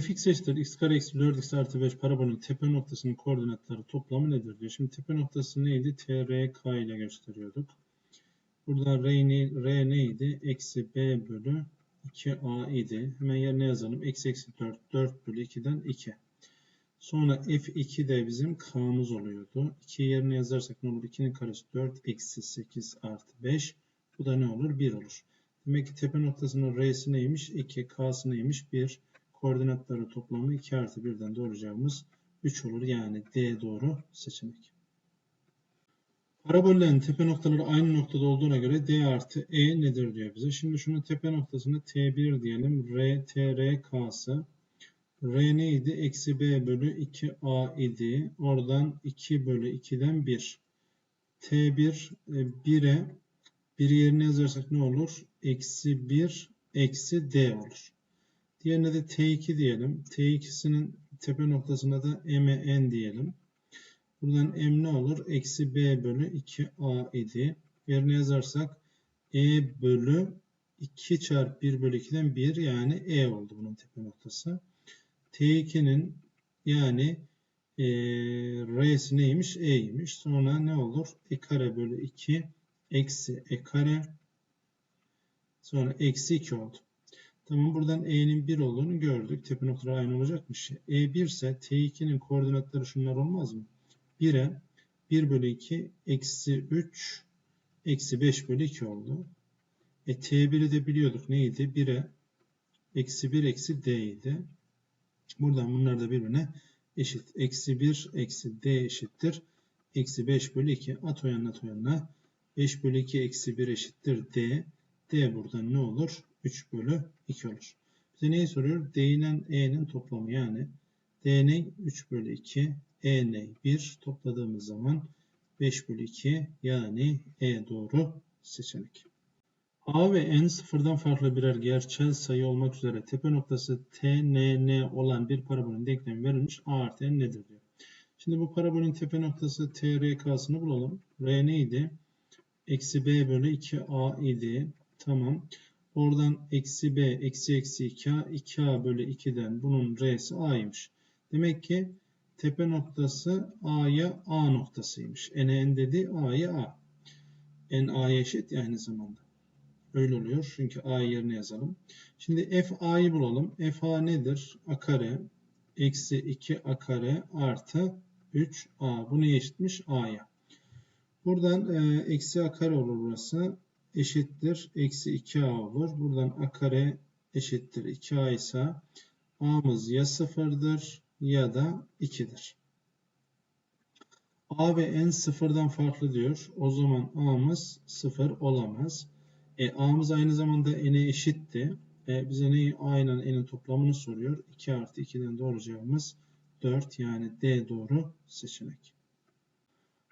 fx eşittir x kare eksi 4x artı 5 parabolün tepe noktasının koordinatları toplamı nedir diyor. Şimdi tepe noktası neydi? TRK ile gösteriyorduk. Burada R, ne, R neydi? Eksi B bölü 2A idi. Hemen yerine yazalım. Eksi eksi 4. 4 bölü 2'den 2. Sonra F2 de bizim K'mız oluyordu. 2 yerine yazarsak ne olur? 2'nin karesi 4 eksi 8 artı 5. Bu da ne olur? 1 olur. Demek ki tepe noktasının R'si neymiş? 2. K'sı neymiş? 1. Koordinatları toplamı 2 artı 1'den doğru cevabımız 3 olur. Yani D doğru seçenek. Parabollerin tepe noktaları aynı noktada olduğuna göre D artı E nedir diyor bize. Şimdi şunun tepe noktasını T1 diyelim. R, T, R, K'sı. R neydi? Eksi B bölü 2A idi. Oradan 2 bölü 2'den 1. T1 1'e 1 yerine yazarsak ne olur? Eksi 1 eksi D olur. Diğerine de T2 diyelim. T2'sinin tepe noktasına da M, N diyelim. Buradan M ne olur? Eksi B bölü 2A idi. Yerine yazarsak E bölü 2 çarpı 1 bölü 2'den 1 yani E oldu bunun tepe noktası. T2'nin yani e, R'si neymiş? E'ymiş. Sonra ne olur? E kare bölü 2 eksi E kare sonra eksi 2 oldu. Tamam buradan E'nin 1 olduğunu gördük. Tepe noktaları aynı olacakmış. E 1 ise T2'nin koordinatları şunlar olmaz mı? 1'e 1 bölü 2 eksi 3 eksi 5 bölü 2 oldu. E T1'i de biliyorduk neydi? 1'e eksi 1 eksi D idi. Buradan bunlar da birbirine eşit. Eksi 1 eksi D eşittir. Eksi 5 bölü 2. At o yanına at o yanına. 5 bölü 2 eksi 1 eşittir D. D buradan ne olur? 3 bölü 2 olur. Bize neyi soruyor? D ile E'nin toplamı yani. D ne? 3 bölü 2. E ne? 1 topladığımız zaman 5 bölü 2 yani E doğru seçenek. A ve N sıfırdan farklı birer gerçel sayı olmak üzere tepe noktası T, N, N olan bir parabolün denklemi verilmiş. A artı N nedir diyor. Şimdi bu parabolün tepe noktası T, R, K'sını bulalım. R neydi? Eksi B bölü 2A idi. Tamam. Oradan eksi B, eksi eksi 2A, 2A bölü 2'den bunun R'si A'ymış. Demek ki tepe noktası A'ya A noktasıymış. N, N dedi A'ya A. N A'ya eşit aynı zamanda. Öyle oluyor. Çünkü A yerine yazalım. Şimdi f a'yı bulalım. f a nedir? a kare eksi 2 a kare artı 3a. Bu neye eşitmiş? a'ya. Buradan e, eksi a kare olur burası. Eşittir. Eksi 2a olur. Buradan a kare eşittir. 2a ise a'mız ya sıfırdır ya da 2'dir. a ve n sıfırdan farklı diyor. O zaman a'mız sıfır olamaz. E, A'mız aynı zamanda N'e eşitti. E, bize neyi A ile N'in toplamını soruyor. 2 artı 2'den doğru cevabımız 4 yani D doğru seçenek.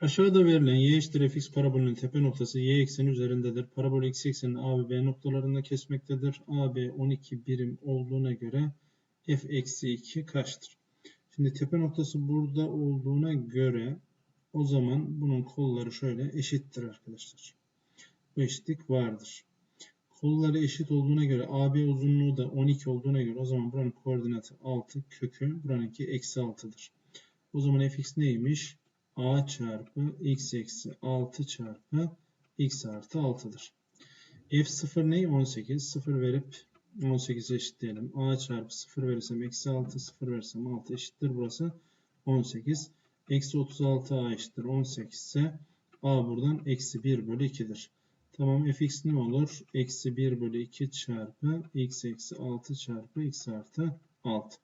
Aşağıda verilen y eşittir fx parabolünün tepe noktası y ekseni üzerindedir. Parabol x ekseninin a ve b noktalarında kesmektedir. a, b 12 birim olduğuna göre f eksi 2 kaçtır? Şimdi tepe noktası burada olduğuna göre o zaman bunun kolları şöyle eşittir arkadaşlar bu eşitlik vardır. Kolları eşit olduğuna göre AB uzunluğu da 12 olduğuna göre o zaman buranın koordinatı 6 kökü buranınki eksi 6'dır. O zaman fx neymiş? A çarpı x eksi 6 çarpı x artı 6'dır. f0 ne? 18. 0 verip 18 eşitleyelim. a çarpı 0 verirsem eksi 6, 0 verirsem 6 eşittir. Burası 18. Eksi 36 a eşittir 18 ise a buradan eksi 1 bölü 2'dir. Tamam fx ne olur? Eksi 1 bölü 2 çarpı x eksi 6 çarpı x artı 6.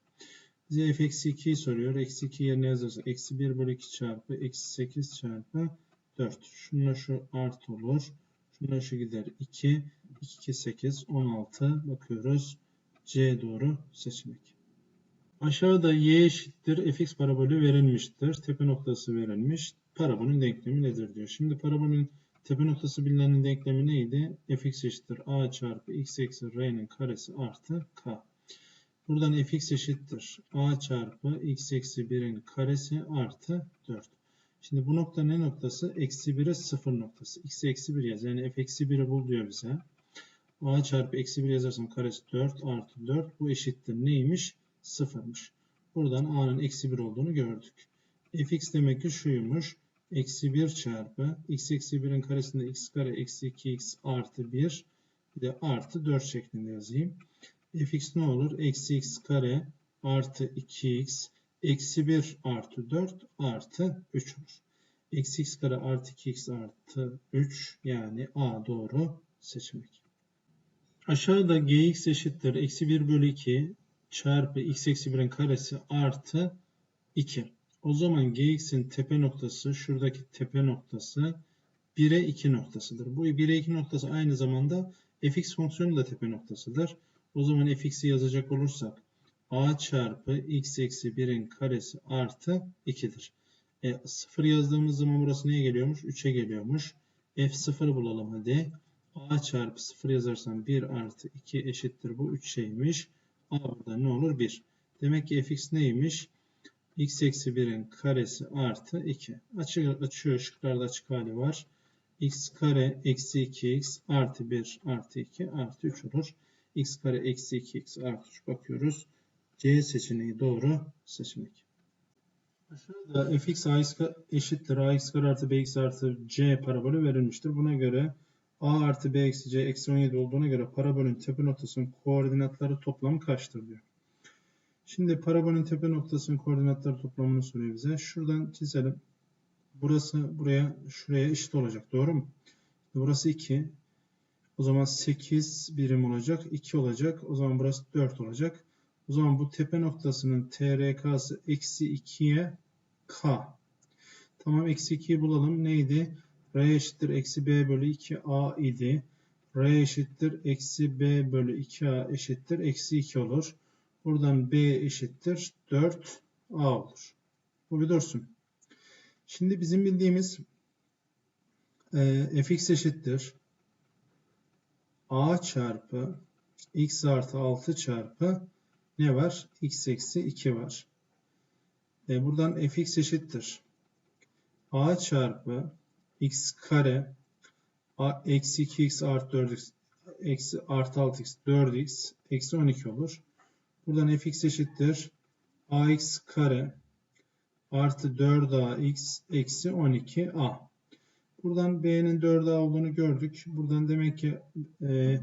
Bize f eksi 2'yi soruyor. Eksi 2 yerine yazarsak eksi 1 bölü 2 çarpı eksi 8 çarpı 4. Şununla şu artı olur. Şununla şu gider 2. 2 2 8 16 bakıyoruz. C doğru seçenek. Aşağıda y eşittir fx parabolü verilmiştir. Tepe noktası verilmiş. Parabolün denklemi nedir diyor. Şimdi parabolün Tepe noktası bilinenin denklemi neydi? fx eşittir a çarpı x eksi r'nin karesi artı k. Buradan fx eşittir a çarpı x eksi 1'in karesi artı 4. Şimdi bu nokta ne noktası? Eksi 1'e 0 noktası. x eksi 1 yaz. Yani f eksi 1'i bul diyor bize. a çarpı eksi 1 yazarsam karesi 4 artı 4. Bu eşittir neymiş? sıfırmış. Buradan a'nın eksi 1 olduğunu gördük. fx demek ki şuymuş. Eksi 1 çarpı x eksi 1'in karesinde x kare eksi 2x artı 1 bir de artı 4 şeklinde yazayım. Fx ne olur? Eksi x kare artı 2x eksi 1 artı 4 artı 3 olur. Eksi x kare artı 2x artı 3 yani a doğru seçenek. Aşağıda gx eşittir eksi 1 bölü 2 çarpı x eksi 1'in karesi artı 2. O zaman gx'in tepe noktası şuradaki tepe noktası 1'e 2 noktasıdır. Bu 1'e 2 noktası aynı zamanda fx fonksiyonu da tepe noktasıdır. O zaman fx'i yazacak olursak a çarpı x eksi 1'in karesi artı 2'dir. E, 0 yazdığımız zaman burası neye geliyormuş? 3'e geliyormuş. f0 bulalım hadi. a çarpı 0 yazarsam 1 artı 2 eşittir. Bu 3 şeymiş. a burada ne olur? 1. Demek ki fx neymiş? x eksi 1'in karesi artı 2. Açıyor, açıyor şıklarda açık hali var. x kare eksi 2x artı 1 artı 2 artı 3 olur. X kare eksi 2x artı 3 bakıyoruz. C seçeneği doğru seçenek. Aşağıda fx ax eşittir ax kare artı bx artı c parabolü verilmiştir. Buna göre a artı b eksi c eksi 17 olduğuna göre parabolün tepe noktasının koordinatları toplamı kaçtır diyor. Şimdi parabolün tepe noktasının koordinatları toplamını soruyor bize. Şuradan çizelim. Burası buraya şuraya eşit olacak. Doğru mu? Burası 2. O zaman 8 birim olacak. 2 olacak. O zaman burası 4 olacak. O zaman bu tepe noktasının TRK'sı eksi 2'ye K. Tamam eksi 2'yi bulalım. Neydi? R eşittir eksi B bölü 2A idi. R eşittir eksi B bölü 2A eşittir eksi 2 olur. Buradan B eşittir 4A olur. Bu bir dursun. Şimdi bizim bildiğimiz e, fx eşittir a çarpı x artı 6 çarpı ne var? x eksi 2 var. E buradan fx eşittir. a çarpı x kare a, eksi 2x artı 4x eksi artı 6x 4x eksi 12 olur. Buradan fx eşittir. ax kare artı 4ax eksi 12a. Buradan b'nin 4a olduğunu gördük. Buradan demek ki e,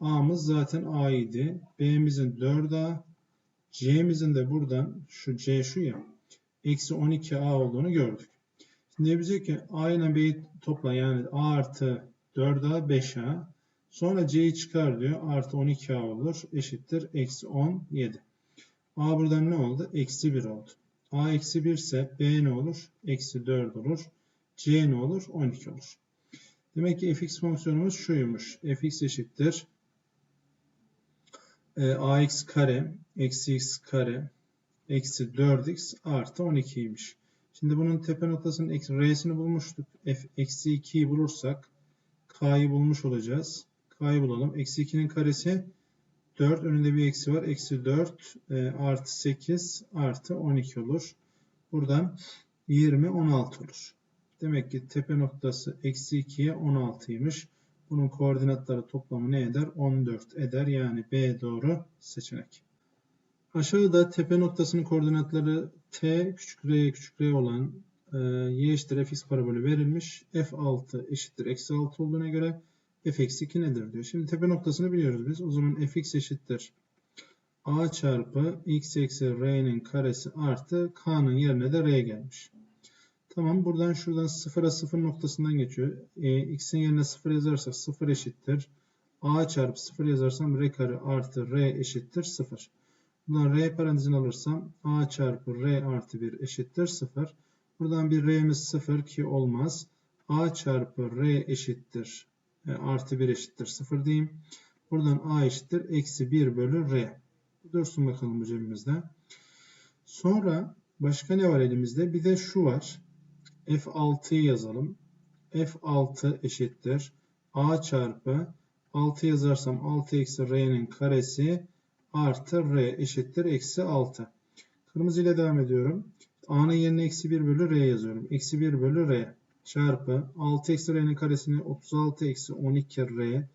a'mız zaten a idi. b'mizin 4a c'mizin de buradan şu c şu ya eksi 12a olduğunu gördük. Şimdi diyecek ki a ile b'yi topla yani a artı 4a 5a Sonra C'yi çıkar diyor. Artı 12A olur. Eşittir. Eksi 17. A buradan ne oldu? Eksi 1 oldu. A eksi 1 ise B ne olur? Eksi 4 olur. C ne olur? 12 olur. Demek ki fx fonksiyonumuz şuymuş. fx eşittir. E, ax kare eksi x kare eksi 4x artı 12'ymiş. Şimdi bunun tepe noktasının r'sini bulmuştuk. f eksi 2'yi bulursak k'yı bulmuş olacağız k'yı bulalım. Eksi 2'nin karesi 4. Önünde bir eksi var. Eksi 4 e, artı 8 artı 12 olur. Buradan 20 16 olur. Demek ki tepe noktası eksi 2'ye 16'ymış. Bunun koordinatları toplamı ne eder? 14 eder. Yani B doğru seçenek. Aşağıda tepe noktasının koordinatları T küçük r küçük r olan e, y eşittir fx parabolü verilmiş. f6 eşittir eksi 6 olduğuna göre f-2 nedir diyor. Şimdi tepe noktasını biliyoruz biz. O zaman fx eşittir. a çarpı x eksi r'nin karesi artı k'nın yerine de r gelmiş. Tamam buradan şuradan 0'a 0 noktasından geçiyor. E, x'in yerine 0 yazarsak 0 eşittir. a çarpı 0 yazarsam r kare artı r eşittir 0. Buradan r parantezini alırsam a çarpı r artı 1 eşittir 0. Buradan bir r'miz 0 ki olmaz. a çarpı r eşittir e, artı 1 eşittir 0 diyeyim. Buradan a eşittir eksi 1 bölü r. Dursun bakalım bu cebimizde. Sonra başka ne var elimizde? Bir de şu var. F6'yı yazalım. F6 eşittir. A çarpı 6 yazarsam 6 eksi R'nin karesi artı R eşittir. Eksi 6. Kırmızı ile devam ediyorum. A'nın yerine eksi 1 bölü R yazıyorum. Eksi 1 bölü R çarpı 6 eksi r'nin karesini 36 eksi 12 r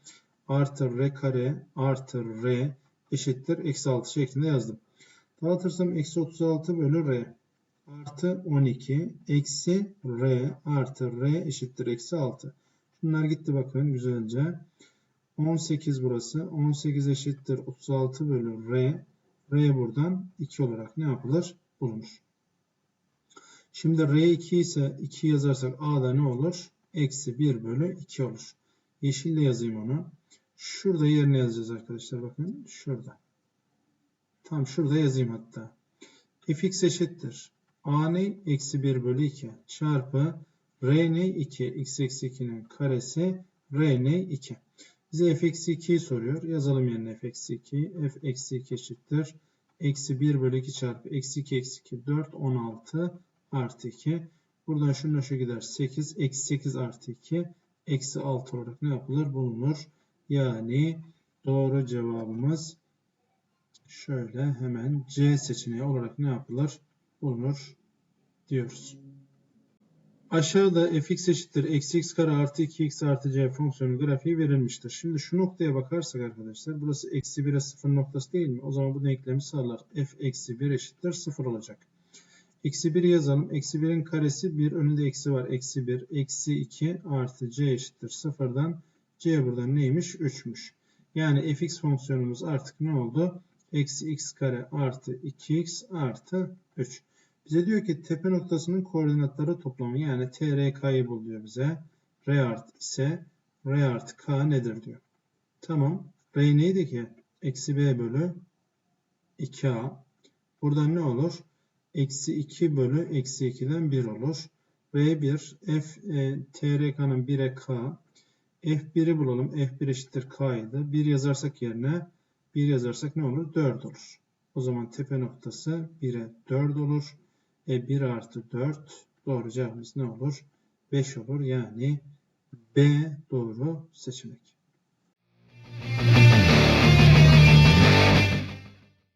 artı r kare artı r eşittir eksi 6 şeklinde yazdım. Dağıtırsam eksi 36 bölü R artı 12 eksi R artı R eşittir eksi 6. Bunlar gitti bakın güzelce. 18 burası. 18 eşittir 36 bölü R. R buradan 2 olarak ne yapılır? Bulunur. Şimdi R2 ise 2 yazarsak A'da ne olur? Eksi 1 bölü 2 olur. Yeşille yazayım onu. Şurada yerine yazacağız arkadaşlar. Bakın şurada. Tam şurada yazayım hatta. fx eşittir. A? Eksi 1 bölü 2 çarpı R ne? 2. x eksi 2'nin karesi R ne? 2. Bize f eksi 2'yi soruyor. Yazalım yerine f eksi 2. f eksi 2 eşittir. Eksi 1 bölü 2 çarpı eksi 2 eksi 2 4 16 artı 2. Buradan şununla şu gider 8. Eksi 8 artı 2. Eksi 6 olarak ne yapılır? Bulunur. Yani doğru cevabımız şöyle hemen C seçeneği olarak ne yapılır? Bulunur diyoruz. Aşağıda fx eşittir eksi x kare artı 2x artı c fonksiyonu grafiği verilmiştir. Şimdi şu noktaya bakarsak arkadaşlar burası eksi 1'e 0 noktası değil mi? O zaman bu denklemi sağlar. f eksi 1 eşittir 0 olacak. Eksi 1 yazalım. Eksi 1'in karesi 1 önünde eksi var. Eksi 1 eksi 2 artı c eşittir 0'dan c buradan neymiş? 3'müş. Yani fx fonksiyonumuz artık ne oldu? Eksi x kare artı 2x artı 3. Bize diyor ki tepe noktasının koordinatları toplamı yani TRK'yı bul diyor bize. R artı ise R artı K nedir diyor. Tamam. R neydi ki? Eksi B bölü 2A. Buradan ne olur? Eksi 2 bölü eksi 2'den 1 olur. R1 F e, TRK'nın 1'e K. F1'i bulalım. F1 eşittir K idi. 1 yazarsak yerine 1 yazarsak ne olur? 4 olur. O zaman tepe noktası 1'e 4 olur. E 1 artı 4 doğru cevabımız ne olur? 5 olur. Yani B doğru seçenek.